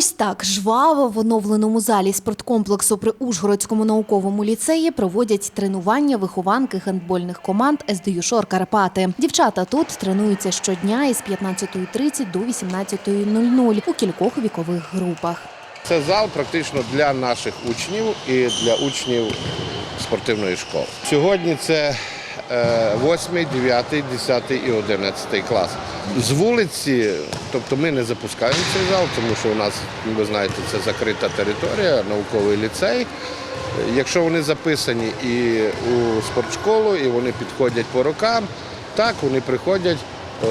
Ось так жваво в оновленому залі спорткомплексу при Ужгородському науковому ліцеї проводять тренування вихованки гандбольних команд СДЮ «Шор Карпати. Дівчата тут тренуються щодня із 15.30 до 18.00 у кількох вікових групах. Це зал практично для наших учнів і для учнів спортивної школи. Сьогодні це 8, 9, 10 і 11 клас. З вулиці, тобто ми не запускаємо цей зал, тому що у нас, ви знаєте, це закрита територія, науковий ліцей. Якщо вони записані і у спортшколу, і вони підходять по рокам, так вони приходять е,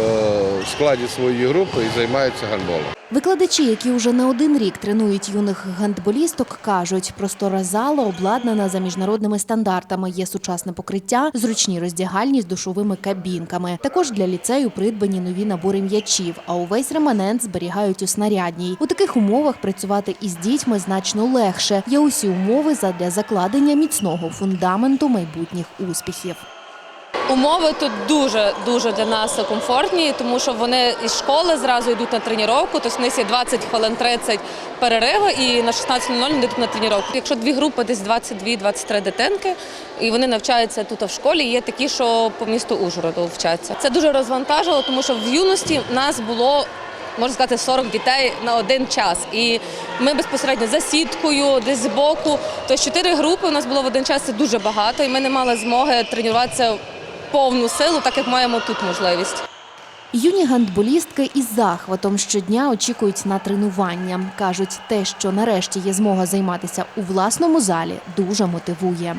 складі своєї групи і займаються гандболом. Викладачі, які вже не один рік тренують юних гандболісток, кажуть, простора зала обладнана за міжнародними стандартами. Є сучасне покриття, зручні роздягальні з душовими кабінками. Також для ліцею придбані нові набори м'ячів, а увесь реманент зберігають у снарядній. У таких умовах працювати із дітьми значно легше. Є усі умови задля закладення міцного фундаменту майбутніх успіхів. Умови тут дуже дуже для нас комфортні, тому що вони із школи зразу йдуть на тренування, тобто в них є 20 хвилин 30 перериви і на 16.00 вони йдуть на тренування. Якщо дві групи, десь 22-23 дитинки, і вони навчаються тут в школі, є такі, що по місту Ужгороду вчаться. Це дуже розвантажило, тому що в юності нас було можна сказати, 40 дітей на один час. І ми безпосередньо за сіткою, десь збоку. Тобто чотири групи у нас було в один час це дуже багато, і ми не мали змоги тренуватися повну силу, так як маємо тут можливість. Юні гандболістки із захватом щодня очікують на тренування. Кажуть, те, що нарешті є змога займатися у власному залі, дуже мотивує.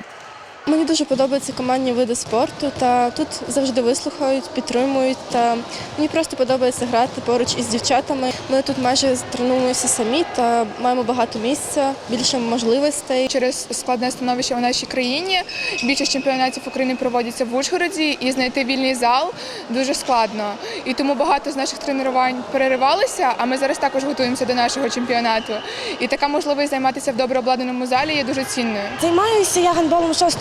Мені дуже подобаються командні види спорту, та тут завжди вислухають, підтримують. Та мені просто подобається грати поруч із дівчатами. Ми тут майже тренуємося самі та маємо багато місця, більше можливостей. Через складне становище в нашій країні більшість чемпіонатів України проводяться в Ужгороді, і знайти вільний зал дуже складно. І тому багато з наших тренувань переривалися. А ми зараз також готуємося до нашого чемпіонату. І така можливість займатися в добре обладнаному залі є дуже цінною. Займаюся я гандболом 6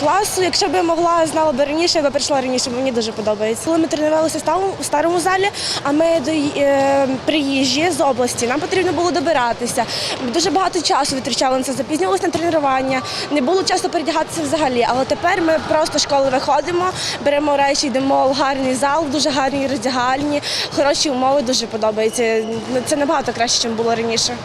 класу. Якщо б я могла, знала б раніше, я б прийшла раніше, бо мені дуже подобається. Коли ми тренувалися в старому- залі, а ми до е, приїжджі з області, нам потрібно було добиратися. Дуже багато часу витрачали на це, запізнювалися на тренування, не було часу передягатися взагалі. Але тепер ми просто школи виходимо, беремо речі, йдемо в гарний зал, дуже гарні роздягальні, хороші умови, дуже подобається. Це набагато краще, ніж було раніше.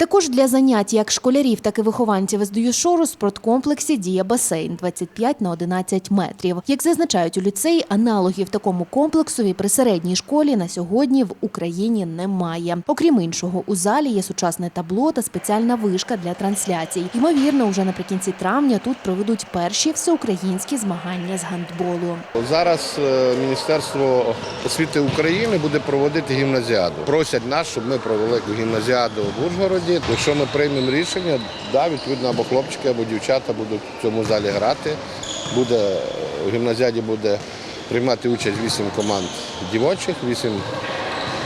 Також для занять як школярів, так і вихованців СДЮ «Шору» спорткомплексі діє басейн 25 на 11 метрів. Як зазначають у ліцеї, аналогів такому комплексові при середній школі на сьогодні в Україні немає. Окрім іншого, у залі є сучасне табло та спеціальна вишка для трансляцій. Ймовірно, вже наприкінці травня тут проведуть перші всеукраїнські змагання з гандболу. Зараз е, Міністерство освіти України буде проводити гімназіаду. Просять нас, щоб ми провели гімназіаду в Ужгороді. Якщо ми приймемо рішення, да, відповідно або хлопчики, або дівчата будуть в цьому залі грати. Буде в гімназіаді буде приймати участь 8 команд дівочих, 8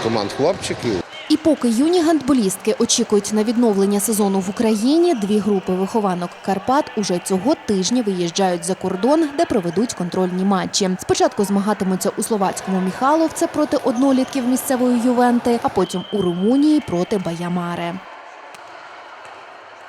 команд хлопчиків. І поки юні гандболістки очікують на відновлення сезону в Україні, дві групи вихованок Карпат уже цього тижня виїжджають за кордон, де проведуть контрольні матчі. Спочатку змагатимуться у словацькому Міхаловце проти однолітків місцевої Ювенти, а потім у Румунії проти Баямаре.